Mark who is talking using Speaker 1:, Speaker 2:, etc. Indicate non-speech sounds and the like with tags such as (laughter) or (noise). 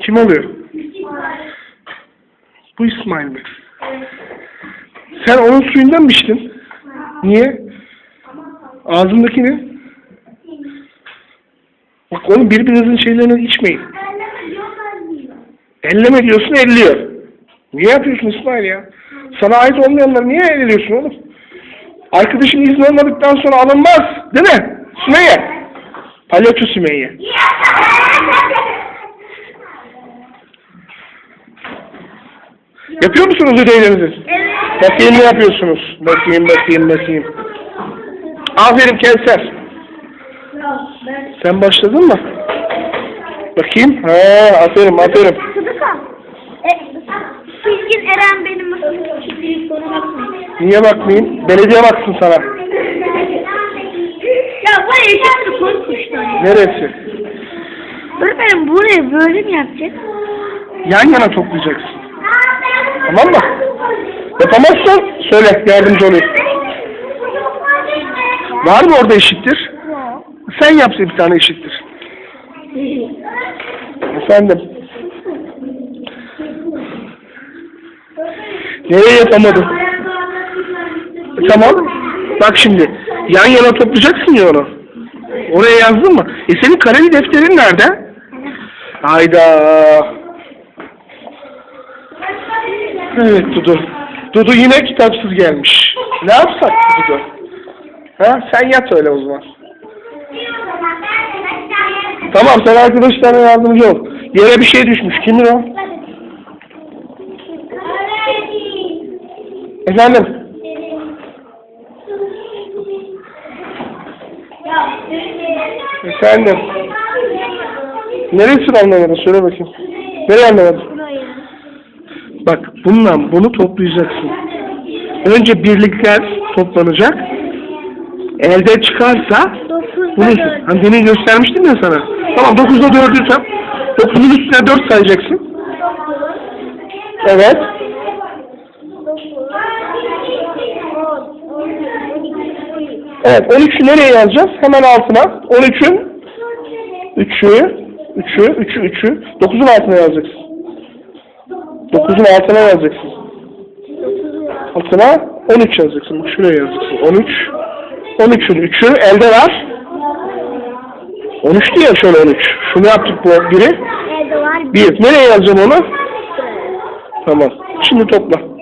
Speaker 1: Kim oluyor? Bu İsmail mi? Sen onun suyundan mı içtin? Niye? Ağzındaki ne? Bak oğlum birbirinizin şeylerini içmeyin. Elleme diyorsun elliyor. Niye yapıyorsun İsmail ya? Sana ait olmayanları niye elliyorsun oğlum? Arkadaşın izni olmadıktan sonra alınmaz. Değil mi? Sümeyye. Palyaço Sümeyye. (laughs) Yapıyor musunuz ödevlerinizi?
Speaker 2: Evet.
Speaker 1: Bakayım ne yapıyorsunuz? Bakayım bakayım bakayım. Aferin Kevser. Sen başladın mı? Bakayım. Ha, aferin aferin.
Speaker 2: E, Bilgin Eren benim.
Speaker 1: Niye bakmayayım? Belediye baksın sana.
Speaker 2: Ya bu eşitli konuşmuşlar.
Speaker 1: Neresi?
Speaker 2: Öğretmenim burayı böyle mi yapacak?
Speaker 1: Yan yana toplayacaksın. Tamam mı? Yapamazsan söyle yardımcı olayım. Var mı orada eşittir? Sen yapsın bir tane eşittir. Efendim. Nereye yapamadın? E, Tamam. Bak şimdi. Yan yana toplayacaksın ya onu. Oraya yazdın mı? E senin kareli defterin nerede? Hayda. Evet Dudu. Dudu yine kitapsız gelmiş. Ne yapsak Dudu? Ha? Sen yat öyle o zaman. Tamam sen arkadaşlarına yardımcı ol. Yere bir şey düşmüş. Kimin o? Efendim? Efendim? Neresini anlamadın? Söyle bakayım. Nereye anlamadın? Bak bununla bunu toplayacaksın. Önce birlikler toplanacak. Elde çıkarsa bunu hani demin göstermiştim ya sana. Tamam 9'da 4'ü tam. 9'un üstüne 4 sayacaksın. Evet. Evet 13'ü nereye yazacağız? Hemen altına. 13'ün 3'ü 3'ü 3'ü 3'ü 9'un altına yazacaksın. 9'un altına yazacaksın. Altına 13 yazacaksın. Bak şuraya yazacaksın. 13 13'ün 3'ü elde var. 13 diye şöyle 13. Şunu yaptık bu biri.
Speaker 2: Evde var
Speaker 1: Bir. Nereye yazacağım onu? Tamam. Şimdi topla.